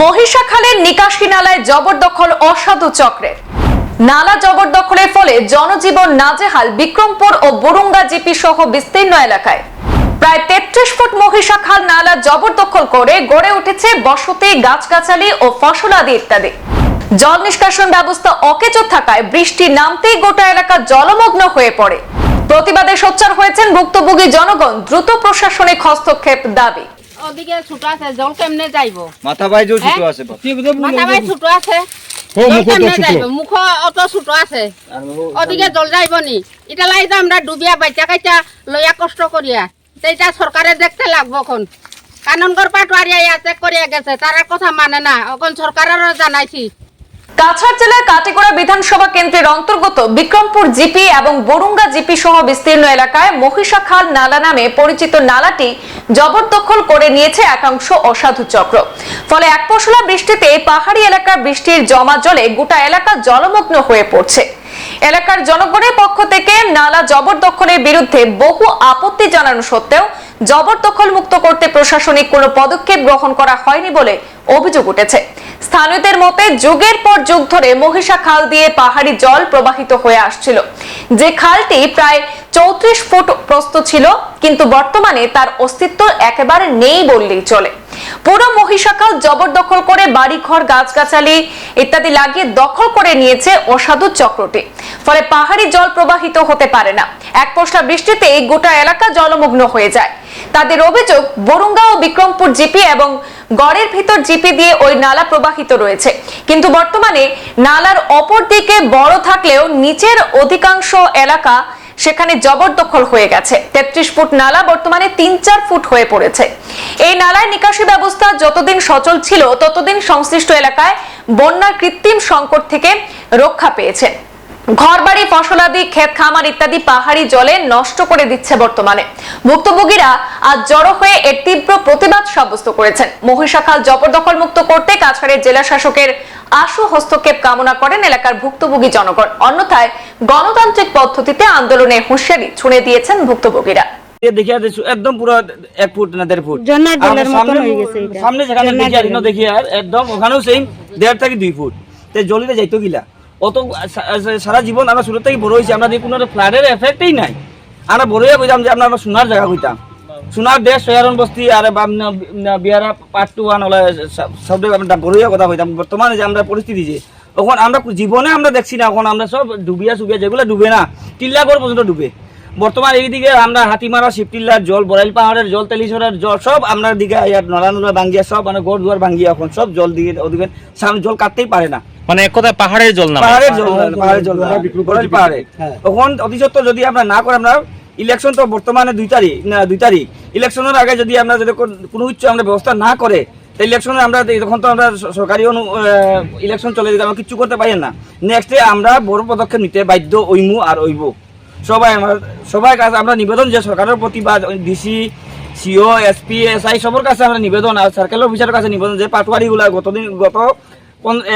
মহিষাখালের নিকাশি নালায় জবরদখল অসাধু চক্রের। নালা জবরদখলের ফলে জনজীবন নাজেহাল বিক্রমপুর ও বরুঙ্গা জিপি সহ বিস্তীর্ণ এলাকায়। প্রায় তেত্রিশ ফুট মহিষাখাল নালা জবরদখল করে গড়ে উঠেছে বসতি, গাছগাছালি ও ফসলাদি ইত্যাদি। জল নিষ্কাশন ব্যবস্থা অকেচো থাকায় বৃষ্টি নামতেই গোটা এলাকা জলমগ্ন হয়ে পড়ে। প্রতিবাদে সোচ্চার হয়েছেন ভুক্তভোগী জনগণ, দ্রুত প্রশাসনিক হস্তক্ষেপ দাবি। ওদিকে ছোট আছে জল কেমনে যাইব? মাথা ভাই যে ছোট? আছে মাথা ভাই ছোট আছে মুখ অত ছোট। আছে। ওদিকে জল যাইব নি। এটা লাই আমরা ডুবিয়া বাইচা কাইচা লইয়া কষ্ট করিয়া। সেইটা সরকারে দেখতে লাগবো এখন। কাননগর পাটোয়ারিয়া চেক করিয়া গেছে তারা কথা মানে না। এখন সরকারেরও জানাইছি। কাছাড় জেলার কাটিগড়া বিধানসভা কেন্দ্রের অন্তর্গত বিক্রমপুর জিপি এবং বরুঙ্গা জিপি সহ বিস্তীর্ণ এলাকায় মহিষাখাল নালা নামে পরিচিত নালাটি জবরদখল করে নিয়েছে একাংশ অসাধু চক্র। ফলে এক পশলা বৃষ্টিতে পাহাড়ি এলাকার বৃষ্টির জমা জলে গোটা এলাকা জলমগ্ন হয়ে পড়ছে। এলাকার জনগণের পক্ষ থেকে নালা জবরদখলের বিরুদ্ধে বহু আপত্তি জানানো সত্ত্বেও জবরদখল মুক্ত করতে প্রশাসনিক কোনো পদক্ষেপ গ্রহণ করা হয়নি বলে অভিযোগ উঠেছে। স্থানীয়দের মতে যুগের পর যুগ ধরে মহিষা খাল দিয়ে পাহাড়ি জল প্রবাহিত হয়ে আসছিল। যে খালটি প্রায় চৌত্রিশ ফুট প্রস্থ ছিল, কিন্তু বর্তমানে তার অস্তিত্ব একেবারে নেই বললেই চলে। পুরো মহিষাখাল জবরদখল করে বাড়িঘর, গাছগাছালি ইত্যাদি লাগিয়ে দখল করে নিয়েছে অসাধু চক্রটি। ফলে পাহাড়ি জল প্রবাহিত হতে পারে না। এক পশলা বৃষ্টিতে গোটা এলাকা জলমগ্ন হয়ে যায়। তাদের অভিযোগ, বরুঙ্গা ও বিক্রমপুর জিপি এবং গড়ের ভিতর জিপি দিয়ে ওই নালা প্রবাহিত রয়েছে। কিন্তু বর্তমানে নালার অপর দিকে বড় থাকলেও নিচের অধিকাংশ এলাকা সেখানে জবরদখল হয়ে গেছে। তেত্রিশ ফুট নালা বর্তমানে তিন চার ফুট হয়ে পড়েছে। এই নালায় নিকাশি ব্যবস্থা যতদিন সচল ছিল, ততদিন সংশ্লিষ্ট এলাকায় বন্যার কৃত্রিম সংকট থেকে রক্ষা পেয়েছে। ঘরবাড়ি ফসলাদি ক্ষেত খামার ইত্যাদি পাহাড়ি জলে নষ্ট করে দিচ্ছে বর্তমানে। ভুক্তভোগীরা আজ জড়ো হয়ে এর তীব্র প্রতিবাদ সাব্যস্ত করেছেন। মহিষাখাল জবরদখল মুক্ত করতে কাছাড়ের জেলা শাসকের আশু হস্তক্ষেপ কামনা করেন এলাকার ভুক্তভোগী জনগণ। অন্যথায় গণতান্ত্রিক পদ্ধতিতে আন্দোলনের হুঁশিয়ারি ছুড়ে দিয়েছেন ভুক্তভোগীরা। দেখিয়া দেখছ একদম পুরো এক ফুট না দেড় ফুট। সামনে হয়ে গেছে এটা। সামনে যেখানে দেখি আর একদম ওখানেও সেম দেড় থেকে দুই ফুট। তে জলিতে যাইতো গিলা অত সারা জীবন আমরা শুরু থেকে বড় হয়েছি, আমরা কোনো ফ্লাডের এফেক্টেই নাই। আমরা বড় হয়ে কইতাম যে আমরা আমরা সোনার জায়গা কইতাম। সোনার দেশ, সয়ারন বস্তি, আর বিহারা পার্ট টু ওয়ান ওলা সব আমরা বড় হয়ে কথা কইতাম। বর্তমানে যে আমরা পরিস্থিতি যে তখন আমরা জীবনে আমরা দেখছি না এখন আমরা সব ডুবিয়া সুবিয়া যেগুলো ডুবে না টিল্লাগড় পর্যন্ত ডুবে। বর্তমান এইদিকে আমরা হাতিমারা শিবটিল্লার জল বরাইল পাহাড়ের জল তেলিছড়ার জল সব আমরা দিকে নলা ভাঙ্গিয়া সব মানে গড় দুয়ার ভাঙ্গিয়া এখন সব জল দিয়ে ওদিকে সামনে জল কাটতেই পারে না। মানে এক কথায় পাহাড়ের জল না পাহাড়ের জল পাহাড়ের জল বরাইল পাহাড়ে। তখন অতি যদি আমরা না করে আমরা ইলেকশন তো বর্তমানে দুই তারিখ না দুই তারিখ। ইলেকশনের আগে যদি আমরা যদি কোনো উচ্চ আমরা ব্যবস্থা না করে ইলেকশনে আমরা তখন তো আমরা সরকারি অনু ইলেকশন চলে দিকে আমরা কিচ্ছু করতে পারি না। নেক্সটে আমরা বড় পদক্ষেপ নিতে বাধ্য ওইমু আর ওইব সবাই আমার, সবাই কাছে আমরা নিবেদন যে সরকারের প্রতি বা ডিসি সিও এসপি এসআই সবার কাছে আমরা নিবেদন আর সার্কেল অফিসারের কাছে নিবেদন যে পাটওয়ারিগুলা গতদিন, গত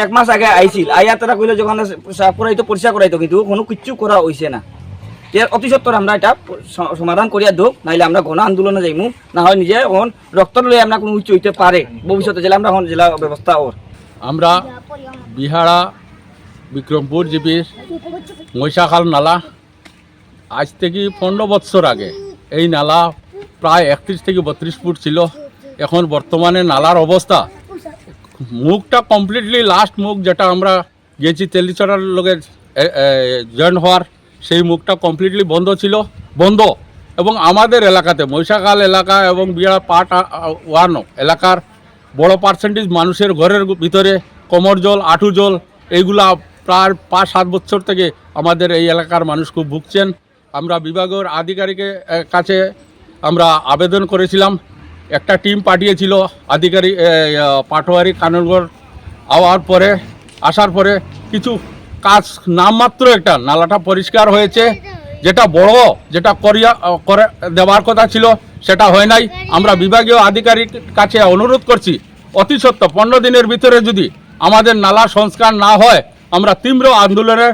এক মাস আগে আইছিল। আইয়া তারা কইলে যখন সাফ করাইতো পরিষ্কার করাইতো, কিন্তু কোনো কিচ্ছু করা হইছে না। এর অতি সত্তর আমরা এটা সমাধান করিয়া দোক নাইলে আমরা গণ আন্দোলনে যাইমু। না হয় নিজে এখন রক্ত লই আমরা কোনো উচ্চ হইতে পারে। ভবিষ্যতে জেলা আমরা এখন জেলা ব্যবস্থা ওর। আমরা বিহারা, বিক্রমপুর, জিপির মহিষাখাল নালা আজ থেকে পনেরো বৎসর আগে এই নালা প্রায় একত্রিশ থেকে বত্রিশ ফুট ছিল। এখন বর্তমানে নালার অবস্থা মুখটা কমপ্লিটলি লাস্ট মুখ যেটা আমরা গেছি তেলিচড়ার লোকে জয়েন্ট হওয়ার, সেই মুখটা কমপ্লিটলি বন্ধ ছিল, বন্ধ। এবং আমাদের এলাকাতে মহিষাখাল এলাকা এবং বিহার পার্ট ওয়ান এলাকার বড় পার্সেন্টেজ মানুষের ঘরের ভিতরে কোমর জল আঁটু জল, এইগুলা প্রায় পাঁচ সাত বছর থেকে আমাদের এই এলাকার মানুষ খুব ভুগছেন। আমরা বিভাগের আধিকারিকের কাছে আমরা আবেদন করেছিলাম। একটা টিম পাঠিয়েছিল আধিকারিক পাটোয়ারি কাননগড় আওয়ার পরে, আসার পরে কিছু কাজ নামমাত্র একটা নালাটা পরিষ্কার হয়েছে। যেটা বড়, যেটা করিয়া করে দেওয়ার কথা ছিল, সেটা হয় নাই। আমরা বিভাগীয় আধিকারিক কাছে অনুরোধ করছি, অতি সত্য পনেরো দিনের ভিতরে যদি আমাদের নালা সংস্কার না হয়, আমরা তীব্র আন্দোলনের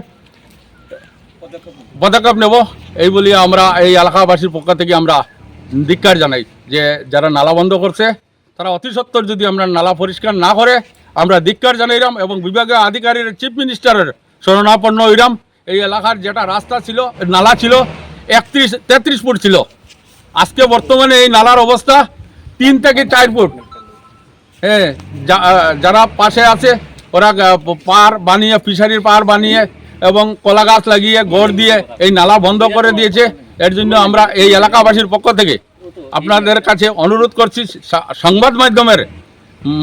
পদক্ষেপ নেব। এই বলি আমরা, এই এলাকাবাসীর পক্ষ থেকে আমরা ধিক্কার জানাই যে যারা নালা বন্ধ করছে, তারা অতি সত্বর যদি আমরা নালা পরিষ্কার না করে, আমরা ধিক্কার জানাইলাম এবং বিভাগীয় আধিকারিক চিফ মিনিস্টারের শরণাপন্ন হইলাম এই এলাকার যেটা রাস্তা ছিল, নালা ছিল, একত্রিশ, তেত্রিশ ফুট ছিল। আজকে বর্তমানে এই নালার অবস্থা তিন থেকে চার ফুট। হ্যাঁ যারা পাশে আছে, ওরা পার বানিয়ে ফিশারির পার বানিয়ে এবং কলা গাছ লাগিয়ে, গড় দিয়ে এই নালা বন্ধ করে দিয়েছে। এর জন্য আমরা এই এলাকাবাসীর পক্ষ থেকে আপনাদের কাছে অনুরোধ করছি সংবাদ মাধ্যমের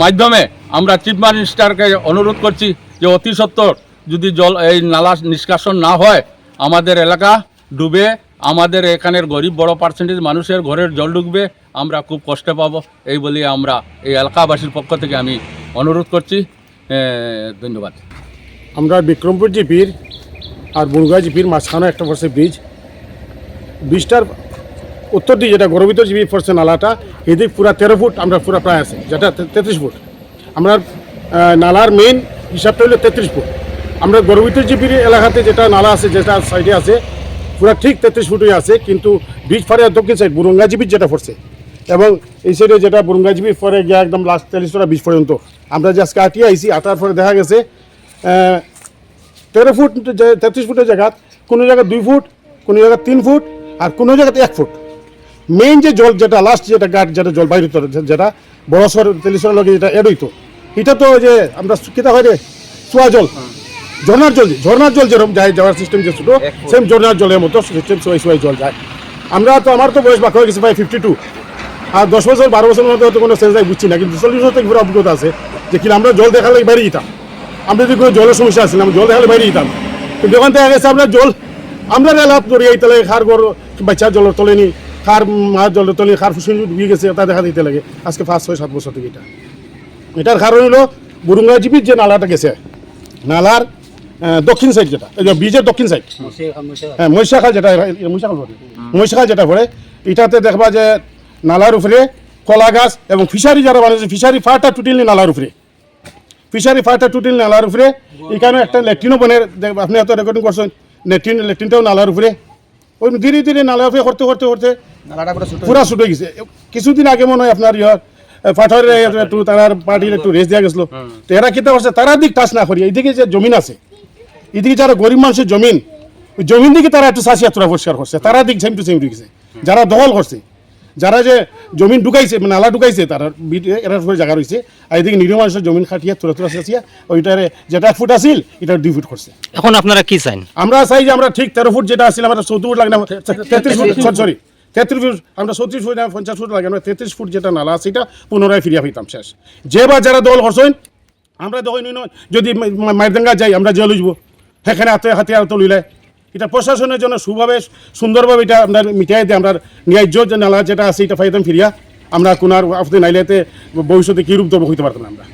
মাধ্যমে আমরা চিফ মিনিস্টারকে অনুরোধ করছি যে অতি সত্বর যদি জল, এই নালা নিষ্কাশন না হয়, আমাদের এলাকা ডুবে, আমাদের এখানের গরিব বড় পার্সেন্টেজ মানুষের ঘরের জল ঢুকবে আমরা খুব কষ্ট পাব। এই বলে আমরা এই এলাকাবাসীর পক্ষ থেকে আমি অনুরোধ করছি। ধন্যবাদ। আমরা বিক্রমপুর জিপির আর বনগাঁ জিপির মাঝখানে একটা পড়ছে ব্রিজ। ব্রিজটার উত্তর দিকে যেটা গর্বিত জিপি পড়ছে নালাটা, এদিক পুরা তেরো ফুট, আমরা পুরা প্রায় আছে, যেটা তেত্রিশ ফুট। আমরা নালার মেইন হিসাবটা হলো তেত্রিশ ফুট। আমরা গর্বিত জিপির এলাকাতে যেটা নালা আছে, যেটা সাইডে আছে, পুরা ঠিক তেত্রিশ ফুটই আছে, কিন্তু ব্রিজ ফারে দক্ষিণ সাইড বুরুঙ্গা জিপির যেটা পড়ছে। এবং এই সাইডে যেটা বুরুঙ্গা জিপির পরে গিয়া একদম লাস্ট তেলিশটা বিশ পর্যন্ত। আমরা যে আজকে আটিয়ে আইছি, আটার পরে দেখা গেছে তেরো ফুট যে- তেত্রিশ ফুটের জায়গা কোনো জায়গায় দুই ফুট কোনো জায়গায় তিন ফুট আর কোনো জায়গাতে এক ফুট। মেইন যে জল যেটা লাস্ট যেটা গাট যেটা জল বাইর হতো যেটা বড় সর তেলিশর লগে যেটা এড হইতো এটা তো যে আমরা কিতা হয় রে চুয়া জল। ঝর্নার জল ঝর্নার জল যেরকম যায় যাওয়ার সিস্টেম যে ছোটো সেম ঝর্নার জলের মতো সিস্টেম সোয়াই সোয়াই জল যায়। আমরা তো আমার তো বয়স বাকি হয়ে গেছে প্রায় ফিফটি টু আর দশ বছর বারো বছরের মধ্যে হয়তো কোনো সেন্স বুঝছি না কিন্তু চল্লিশ বছর থেকে পুরো অভিজ্ঞতা আছে যে কিনা আমরা জল দেখালে বাইরে যেতাম। আমরা যদি কোনো জলের সমস্যা আসছিলাম জল দেখালে বাইরে যেতাম। কিন্তু ওখান থেকে গেছে আমরা জল। আমরা লাভ করি দরিয়াই তলে খার গর বাচ্চা জলের তলে নি খার মাছ জলের তলে খার ফুসুন ডুবে গেছে তা দেখা দিতে লাগে। আজকে পাঁচ ছয় সাত বছর থেকে এটা। এটার কারণ হলো বুরুঙ্গা জিপির যে নালাটা গেছে নালার দক্ষিণ সাইড যেটা এই যে বীজের দক্ষিণ সাইড হ্যাঁ মহিষাখাল যেটা মহিষাখাল পড়ে মহিষাখাল যেটা পড়ে এটাতে দেখবা যে নালার উপরে কলা গাছ এবং ফিশারি যারা বানিয়েছে ফিশারি ফাটা টুটিলনি নালার উপরে। ফিশারি ফাটা টুটিল নালার উপরে। এখানে একটা ল্যাট্রিনও বনে আপনি হয়তো রেকর্ডিং করছেন ল্যাট্রিন ল্যাট্রিনটাও নালার উপরে। ওই ধীরে ধীরে নালার উপরে করতে করতে করতে পুরা ছুটে গেছে। কিছুদিন আগে মনে হয় আপনার ইয়ে পাথরের একটু তার পার্টির একটু রেস্ট দেওয়া গেছিল। তো এরা কিতা করছে তারা দিক টাচ না করি এইদিকে যে জমিন আছে এদিকে যারা গরিব মানুষের জমিন ওই জমিন দিকে তারা একটু চাষিয়া তোরা পরিষ্কার করছে তারা দিক সেম টু সেম ঢুকেছে যারা দখল করছে যারা যে জমিন ঢুকাইছে মানে নালা ঢুকাইছে তারা বিট এরা উপরে জায়গা রয়েছে। আর এদিকে নিরীহ মানুষের জমিন খাটিয়া তোরা তোরা চাষিয়া ওইটারে যেটা ফুট আসিল এটা দুই ফুট করছে। এখন আপনারা কি চান আমরা চাই যে আমরা ঠিক তেরো ফুট যেটা আসছিল আমরা চৌদ্দ ফুট লাগে না তেত্রিশ ফুট সরি তেত্রিশ ফুট আমরা চৌত্রিশ ফুট পঞ্চাশ ফুট লাগে আমরা তেত্রিশ ফুট যেটা নালা আছে এটা পুনরায় ফিরিয়া হইতাম শেষ। যে বা যারা দল করছেন আমরা দল নিন যদি মাইরদাঙ্গা যাই আমরা জেল যাব সেখানে হাতে হাতে হাতে লইলে। এটা প্রশাসনের জন্য সুভাবে, সুন্দরভাবে এটা আমরা মিটাই দিয়ে আমরা ন্যায্য যে নালা যেটা আছে, এটা ফাইতাম ফিরিয়া আমরা কোনার আপনি নাইলেতে ভবিষ্যতে কী রূপ দেবো হইতে পারতাম আমরা।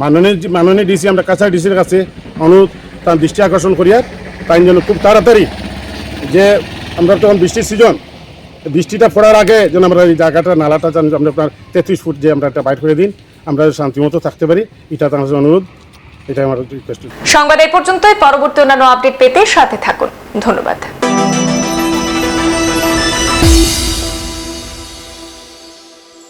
মাননীয় মাননীয় ডিসি, আমরা কাছাড় ডিসির কাছে অনুরোধ, তার দৃষ্টি আকর্ষণ করিয়া তাই জন্য খুব তাড়াতাড়ি যে আমরা তখন বৃষ্টির সিজন বৃষ্টিটা পড়ার আগে যেন আমরা এই জায়গাটা, নালাটা যেন আমরা আপনার তেত্রিশ ফুট যে আমরা একটা বাইট করে দিন, আমরা শান্তিমতো থাকতে পারি, এটা তার অনুরোধ। এটা আমার রিকোয়েস্ট সংবাদ এই পর্যন্তই। পরবর্তী অন্যান্য আপডেট পেতে সাথে থাকুন। ধন্যবাদ।